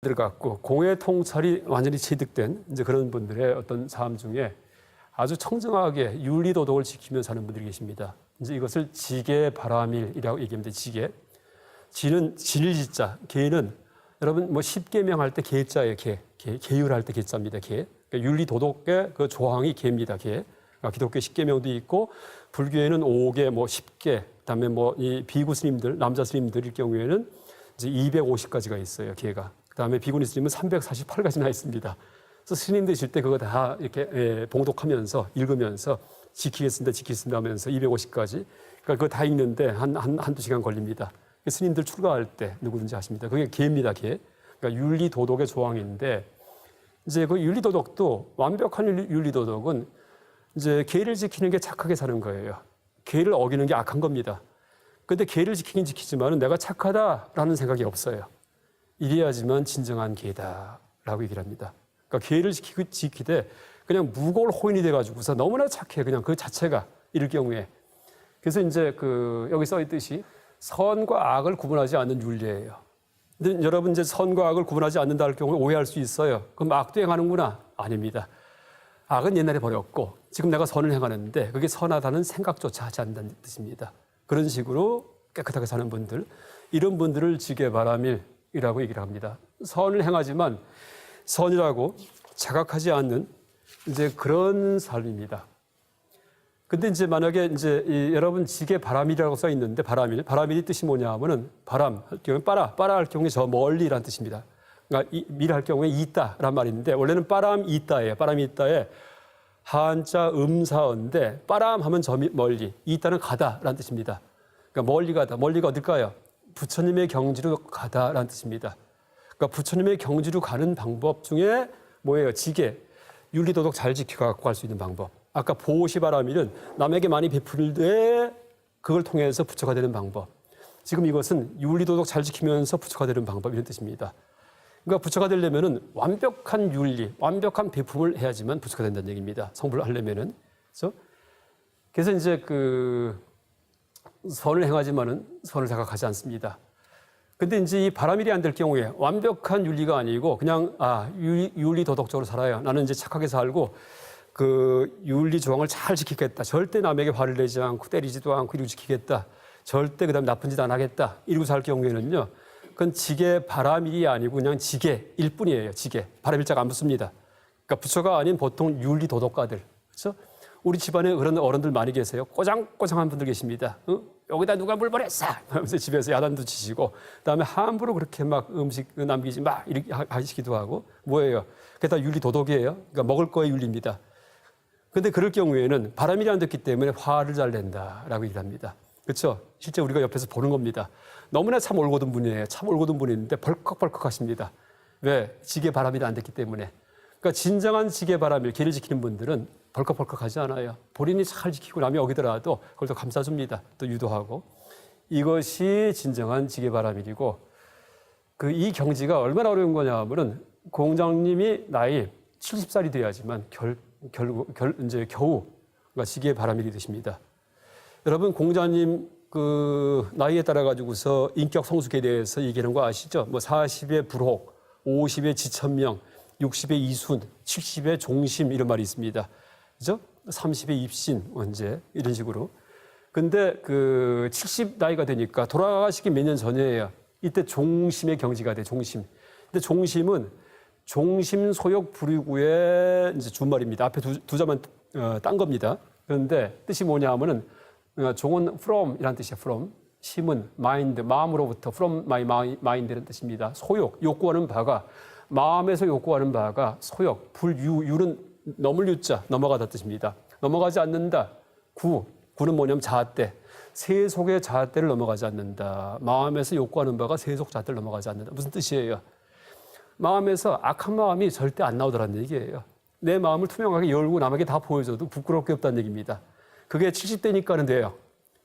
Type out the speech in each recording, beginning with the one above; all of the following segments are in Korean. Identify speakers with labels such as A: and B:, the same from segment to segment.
A: 들어갔고 공의 통찰이 완전히 체득된 이제 그런 분들의 어떤 삶 중에 아주 청정하게 윤리 도덕을 지키며 사는 분들이 계십니다. 이제 이것을 지계 바라밀이라고 얘기합니다. 지계. 지는 진일지자, 계는 여러분 뭐 십계명 할 때 계자예요. 계. 계 계율할 때 계자입니다. 계. 그러니까 윤리 도덕의 그 조항이 계입니다. 계. 그러니까 기독교 십계명도 있고 불교에는 오계뭐 10개, 그다음에 뭐 이 비구 스님들, 남자 스님들일 경우에는 이제 250가지가 있어요. 계가. 그다음에 비구니 스님은 348가지나 있습니다. 그래서 스님 되실 때 그거 다 이렇게 예, 봉독하면서 읽으면서 지키겠습니다, 지키겠습니다 하면서 250가지. 그러니까 그거 다 읽는데 한, 한, 한두 시간 걸립니다. 스님들 출가할 때 누구든지 하십니다. 그게 계입니다, 계. 그러니까 윤리 도덕의 조항인데 이제 그 윤리 도덕도 완벽한 윤리, 도덕은 이제 계를 지키는 게 착하게 사는 거예요. 계를 어기는 게 악한 겁니다. 근데 계를 지키긴 지키지만은 내가 착하다라는 생각이 없어요. 이래야지만 진정한 계다라고 얘기를 합니다. 그러니까 계를 지키고 지키되 그냥 무골 호인이 돼가지고서 너무나 착해 그냥 그 자체가 이럴 경우에 그래서 이제 그 여기 써 있듯이 선과 악을 구분하지 않는 윤리예요. 근데 여러분 이제 선과 악을 구분하지 않는다 할 경우에 오해할 수 있어요. 그럼 악도 행하는구나 아닙니다. 악은 옛날에 버렸고 지금 내가 선을 행하는데 그게 선하다는 생각조차 하지 않는다는 뜻입니다. 그런 식으로 깨끗하게 사는 분들 이런 분들을 지게 바라밀 이라고 얘기를 합니다. 선을 행하지만 선이라고 자각하지 않는 이제 그런 삶입니다. 근데 이제 만약에 이제 이 여러분 지게 바람이라고 써 있는데 바람일 바람일이 뜻이 뭐냐 하면은 바람 할 경우에 빠라 빠라 할 경우에 저 멀리라는 뜻입니다. 그러니까 이, 밀할 경우에 있다란 말인데 원래는 빠람 있다예요. 빠람이 있다에 한자 음사어인데 빠람 하면 저 미- 멀리 있다는 가다라는 뜻입니다. 그러니까 멀리 가다 멀리가 어딜까요? 부처님의 경지로 가다라는 뜻입니다. 그러니까 부처님의 경지로 가는 방법 중에 뭐예요? 지게 윤리 도덕 잘 지켜 갖고 갈 수 있는 방법. 아까 보시바라밀은 남에게 많이 베풀 때 그걸 통해서 부처가 되는 방법. 지금 이것은 윤리 도덕 잘 지키면서 부처가 되는 방법 이런 뜻입니다. 그러니까 부처가 되려면은 완벽한 윤리, 완벽한 베품을 해야지만 부처가 된다는 얘기입니다. 성불을 하려면은 그래서 그래서 이제 그 선을 행하지만은 선을 생각하지 않습니다. 근데 이제 이 바람일이 안 될 경우에 완벽한 윤리가 아니고 그냥 아 윤리, 윤리 도덕적으로 살아요. 나는 이제 착하게 살고 그 윤리 조항을 잘 지키겠다. 절대 남에게 화를 내지 않고 때리지도 않고 이러고 지키겠다. 절대 그다음 나쁜 짓 안 하겠다. 이러고 살 경우에는요. 그건 지게 바람일이 아니고 그냥 지게일 뿐이에요. 지게 바람일자가 안 붙습니다. 그러니까 부처가 아닌 보통 윤리 도덕가들. 그렇죠? 우리 집안에 그런 어른들 많이 계세요. 꼬장꼬장한 분들 계십니다. 어? 여기다 누가 물 버렸어? 하면서 집에서 야단도 치시고, 그다음에 함부로 그렇게 막 음식 남기지 막 이렇게 하- 하시기도 하고, 뭐예요? 그게 다 윤리 도덕이에요. 그러니까 먹을 거의 윤리입니다. 근데 그럴 경우에는 바람이 안 됐기 때문에 화를 잘 낸다라고 얘기를 합니다. 그렇죠? 실제 우리가 옆에서 보는 겁니다. 너무나 참 올곧은 분이에요. 참 올곧은 분인데 벌컥벌컥 하십니다. 왜? 지게 바람이 안 됐기 때문에. 그러니까 진정한 지게 바람일, 길을 지키는 분들은 벌컥벌컥 하지 않아요. 본인이 잘 지키고 남이 어기더라도 그걸 또 감싸줍니다. 또 유도하고. 이것이 진정한 지게 바람일이고 그 이 경지가 얼마나 어려운 거냐 하면은 공장님이 나이 70살이 돼야지만 결, 결국 결, 이제 겨우 그러니까 지게 바람일이 되십니다. 여러분 공자님 그 나이에 따라 가지고서 인격 성숙에 대해서 얘기하는 거 아시죠? 뭐 40의 불혹, 50의 지천명, 60의 이순, 70의 종심 이런 말이 있습니다. 그죠? 30의 입신 언제 이런 식으로. 근데 그 70 나이가 되니까 돌아가시기 몇 년 전이에요. 이때 종심의 경지가 돼, 종심. 근데 종심은 종심 소역 불이구의 이제 준말입니다. 앞에 두, 두 자만 어, 딴 겁니다. 그런데 뜻이 뭐냐 하면은 어, 종은 from이라는 뜻이에요. from. 심은 mind, 마음으로부터 from my mind라는 뜻입니다. 소욕, 욕구하는 바가 마음에서 욕구하는 바가 소욕, 불유, 유는 넘을 유자, 넘어가다 뜻입니다. 넘어가지 않는다. 구, 구는 뭐냐면 자아때. 세속의 자아때를 넘어가지 않는다. 마음에서 욕구하는 바가 세속 자아때를 넘어가지 않는다. 무슨 뜻이에요? 마음에서 악한 마음이 절대 안 나오더라는 얘기예요. 내 마음을 투명하게 열고 남에게 다 보여줘도 부끄럽게 없다는 얘기입니다. 그게 70대니까는 돼요.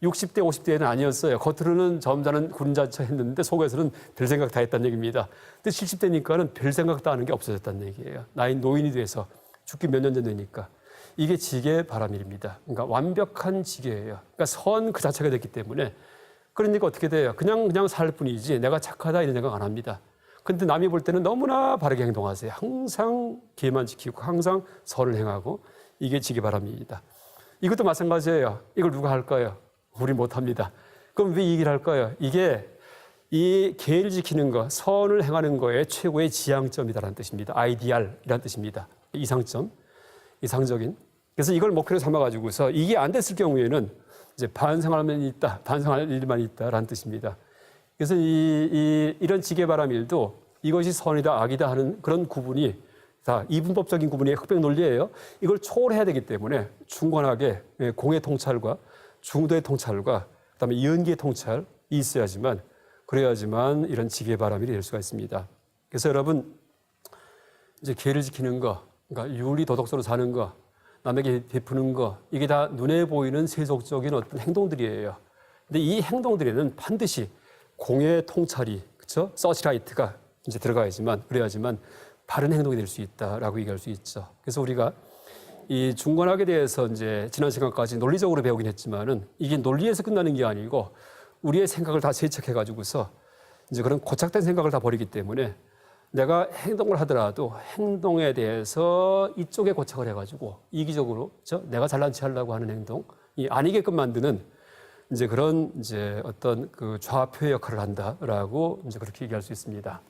A: 60대, 50대는 아니었어요. 겉으로는 점잖은 군자처 했는데 속에서는 별 생각 다 했다는 얘기입니다. 근데 70대니까는 별 생각도 하는 게 없어졌다는 얘기예요. 나이 노인이 돼서 죽기 몇 년 전 되니까. 이게 지게 바람일입니다. 그러니까 완벽한 지게예요. 그러니까 선 그 자체가 됐기 때문에 그러니까 어떻게 돼요? 그냥 그냥 살 뿐이지 내가 착하다 이런 생각 안 합니다. 근데 남이 볼 때는 너무나 바르게 행동하세요. 항상 기회만 지키고 항상 선을 행하고 이게 지기 바랍니다. 이것도 마찬가지예요. 이걸 누가 할까요? 우리 못합니다. 그럼 왜 이 얘기를 할까요? 이게 이 계를 지키는 것, 선을 행하는 거에 최고의 지향점이다라는 뜻입니다. 아이디알이라는 뜻입니다. 이상점, 이상적인. 그래서 이걸 목표로 삼아가지고서 이게 안 됐을 경우에는 이제 반성할 면이 있다, 반성할 일만 있다라는 뜻입니다. 그래서 이, 이 이런 지게바람 일도 이것이 선이다, 악이다 하는 그런 구분이 다 이분법적인 구분이 흑백 논리예요. 이걸 초월해야 되기 때문에 중건하게 예, 공의 통찰과 중도의 통찰과 그다음에 연기의 통찰이 있어야지만 그래야지만 이런 지게바람이 될 수가 있습니다. 그래서 여러분 이제 계를 지키는 거, 그러니까 윤리 도덕적으로 사는 거, 남에게 베푸는 거, 이게 다 눈에 보이는 세속적인 어떤 행동들이에요. 근데 이 행동들에는 반드시 공의 통찰이, 그렇죠? 서치라이트가 이제 들어가야지만 그래야지만 바른 행동이 될 수 있다라고 얘기할 수 있죠. 그래서 우리가 이 중건학에 대해서 이제 지난 시간까지 논리적으로 배우긴 했지만은 이게 논리에서 끝나는 게 아니고 우리의 생각을 다 세척해 가지고서 이제 그런 고착된 생각을 다 버리기 때문에 내가 행동을 하더라도 행동에 대해서 이쪽에 고착을 해 가지고 이기적으로 저 내가 잘난 체 하려고 하는 행동이 아니게끔 만드는 이제 그런 이제 어떤 그 좌표의 역할을 한다라고 이제 그렇게 얘기할 수 있습니다.